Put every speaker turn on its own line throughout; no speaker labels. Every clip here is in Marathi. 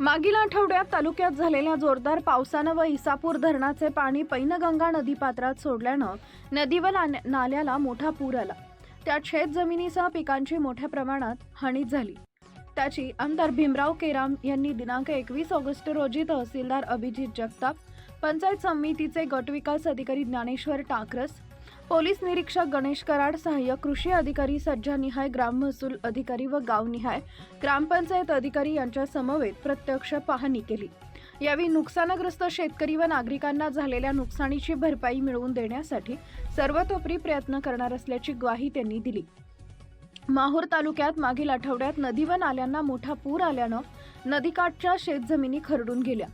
मागील आठवड्यात तालुक्यात झालेल्या जोरदार पावसानं व इसापूर धरणाचे पाणी पैनगंगा नदीपात्रात सोडल्यानं नदी व नाल्याला मोठा पूर आला. त्यात शेत जमिनीसह पिकांची मोठ्या प्रमाणात हानी झाली. त्याची आमदार भीमराव केराम यांनी दिनांक एकवीस ऑगस्ट रोजी तहसीलदार अभिजित जगताप पंचायत समितीचे गटविकास अधिकारी ज्ञानेश्वर टाकरस पोलीस निरीक्षक गणेश कराड सहाय्यक कृषी अधिकारी सज्जानिहाय ग्राम महसूल अधिकारी व गावनिहाय ग्रामपंचायत अधिकारी यांच्या समवेत प्रत्यक्ष पाहणी केली. यावेळी नुकसानग्रस्त शेतकरी व नागरिकांना झालेल्या नुकसानीची भरपाई मिळवून देण्यासाठी सर्वतोपरी प्रयत्न करणार असल्याची ग्वाही त्यांनी दिली. माहूर तालुक्यात मागील आठवड्यात नदी व नाल्यांना मोठा पूर आल्यानं नदीकाठच्या शेतजमिनी खरडून गेल्या.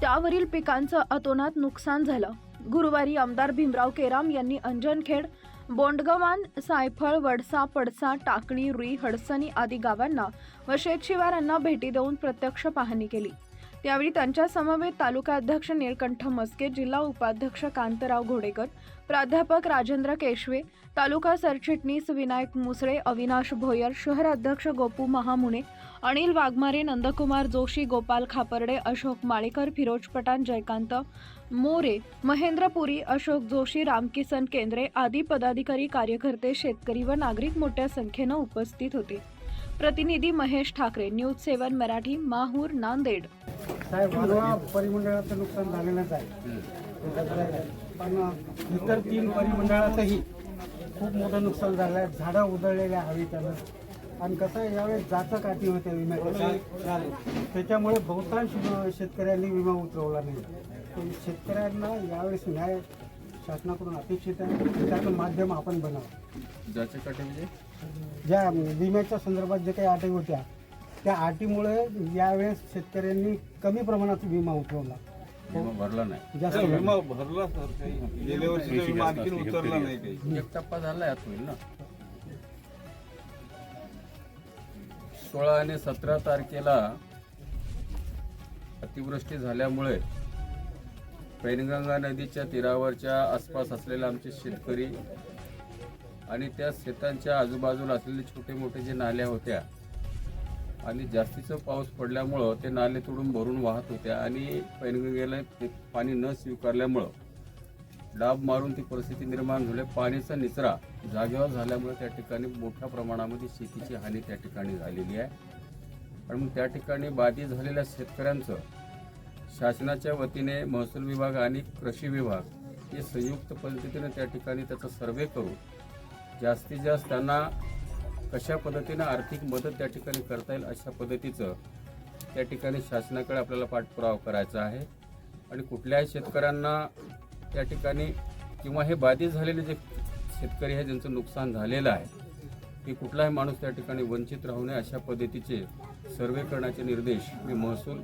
त्यावरील पिकांचं अतोनात नुकसान झालं. गुरुवारी आमदार भीमराव केराम यांनी अंजनखेड बोंडगवान सायफळ वडसा पडसा टाकळी रुई हडसणी आदी गावांना व शेतशिवारांना भेटी देऊन प्रत्यक्ष पाहणी केली. यावेळी त्यांच्या समवेत तालुका अध्यक्ष निळकंठ मस्के जिल्हा उपाध्यक्ष कांतराव घोडेकर प्राध्यापक राजेंद्र केशवे तालुका सरचिटणीस विनायक मुसळे अविनाश भोयर शहर अध्यक्ष गोपू महामुने अनिल वाघमारे नंदकुमार जोशी गोपाल खापर्डे अशोक माळेकर फिरोज पटान जयकांत मोरे महेंद्र पुरी अशोक जोशी रामकिसन केंद्रे आदी पदाधिकारी कार्यकर्ते शेतकरी व नागरिक मोठ्या संख्येनं उपस्थित होते. प्रतिनिधी महेश ठाकरे न्यूज सेवन मराठी माहूर नांदेड.
साहेब मानवा परिमंडळाचं नुकसान झालेलंच आहे. पण इतर तीन परिमंडळातही खूप मोठं नुकसान झालं आहे झाडं उधळलेल्या हवेच्यानं आणि कसं आहे यावेळेस जातं काठी होत्या विम्याच्या त्याच्यामुळे बहुतांश शेतकऱ्यांनी विमा उतरवला नाही. शेतकऱ्यांना यावेळेस न्याय शासनाकडून अपेक्षित आहे. त्याचं माध्यम आपण बनावं.
म्हणजे?
ज्या विम्याच्या संदर्भात जे काही अटी होत्या त्या अटीमुळे यावेळेस शेतकऱ्यांनी कमी प्रमाणात विमा
विमा भरला नाही.
जास्त
विमा भरला सर काही गेल्या वर्षीचा विमा आणखीन उतरला नाही काही.
एक टप्पा झालाय आत होईल ना. सोळा आणि सतरा तारखेला अतिवृष्टी झाल्यामुळे पैनगंगा नदीच्या तीरावरच्या आसपास असलेले आमचे शेतकरी आणि त्या शेतांच्या आजूबाजूला असलेले छोटे मोठे जे नाल्या होत्या आणि जास्तीचा पाऊस पडल्यामुळं ते नाले तोडून भरून वाहत होत्या आणि पैनगंगेला ते पाणी न स्वीकारल्यामुळं डाब मारून ती परिस्थिती निर्माण झाली. पाण्याचा निचरा जागेवर झाल्यामुळे त्या ठिकाणी मोठ्या प्रमाणामध्ये शेतीची हानी त्या ठिकाणी झालेली आहे. आणि मग त्या ठिकाणी बाधित झालेल्या शेतकऱ्यांचं शासनाच्या वतीने महसूल विभाग आणि कृषी विभाग हे संयुक्त पद्धतीने त्या ठिकाणी त्याचा सर्वे करून जास्तीत जास्त त्यांना कशा पद्धतीनं आर्थिक मदत त्या ठिकाणी करता येईल अशा पद्धतीचं त्या ठिकाणी शासनाकडे आपल्याला पाठपुरावा करायचा आहे. आणि कुठल्याही शेतकऱ्यांना त्या ठिकाणी किंवा हे बाधित झालेले जे शेतकरी आहे ज्यांचं नुकसान झालेलं आहे की कुठलाही माणूस त्या ठिकाणी वंचित राहू नये अशा पद्धतीचे सर्वे करण्याचे निर्देश मी महसूल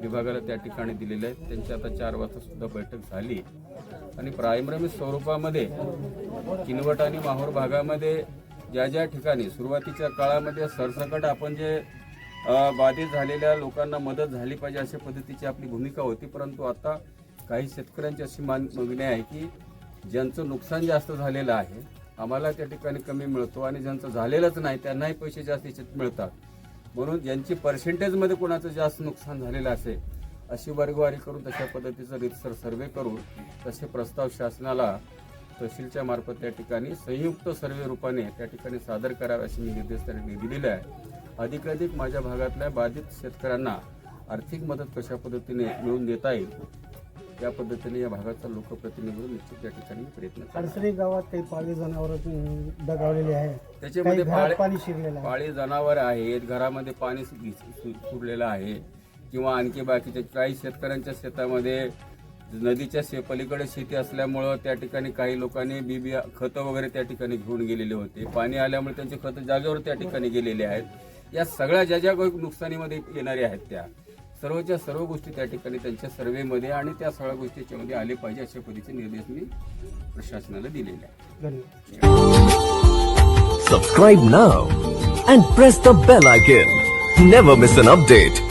विभागाला त्या ठिकाणी दिलेले आहेत. त्यांची आता चार वाजतासुद्धा बैठक झाली. आणि प्रायमरी स्वरूपामध्ये किनवट आणि माहूर भागामध्ये ज्या ज्या ठिकाणी सुरुवातीच्या काळामध्ये सरसकट आपण जे बाधित झालेल्या लोकांना मदत झाली पाहिजे अशा पद्धतीची आपली भूमिका होती परंतु आता काही शेतकऱ्यांची अशी मान मागणी आहे की ज्यांचं नुकसान जास्त झालेलं आहे आम्हाला त्या ठिकाणी कमी मिळतो आणि ज्यांचं झालेलंच नाही त्यांनाही पैसे जास्त मिळतात. म्हणून ज्यांची पर्सेंटेजमध्ये कोणाचं जास्त नुकसान झालेलं असेल अशी वर्गवारी करून तशा पद्धतीचं रितसर सर्वे करून तसे प्रस्ताव शासनाला तहसीलच्या मार्फत त्या ठिकाणी संयुक्त सर्वे रूपाने त्या ठिकाणी सादर करावे असे मी निर्देश त्यांनी दिलेले आहे. अधिकाधिक माझ्या भागातल्या बाधित शेतकऱ्यांना आर्थिक मदत कशा पद्धतीने मिळवून देता येईल या पद्धतीने या भागाचा लोकप्रतिनिधी निश्चित त्या ठिकाणी प्रयत्न.
अडचणी गावात काही पाळीव जनावर दगावलेली आहे
त्याच्यामध्ये पाळे-
पाणी शिरलेलं
पाळीव जनावर आहेत घरामध्ये पाणी सुटलेलं आहे किंवा आणखी बाकीच्या काही शेतकऱ्यांच्या शेतामध्ये नदीच्या शे पलीकडे शेती असल्यामुळं त्या ठिकाणी काही लोकांनी बी बी खतं वगैरे त्या ठिकाणी घेऊन गेलेले होते. पाणी आल्यामुळे त्यांचे खतं जागेवर त्या ठिकाणी गेलेले आहेत. या सगळ्या ज्या ज्या नुकसानीमध्ये येणाऱ्या आहेत त्या. सर्वच्या सर्व गोष्टी त्या ठिकाणी त्यांच्या सर्वेमध्ये आणि त्या सगळ्या गोष्टी याच्यामध्ये आले पाहिजे अशा पद्धतीचे निर्देश मी प्रशासनाला दिलेले आहेत.
Subscribe now and press the bell icon never miss an update.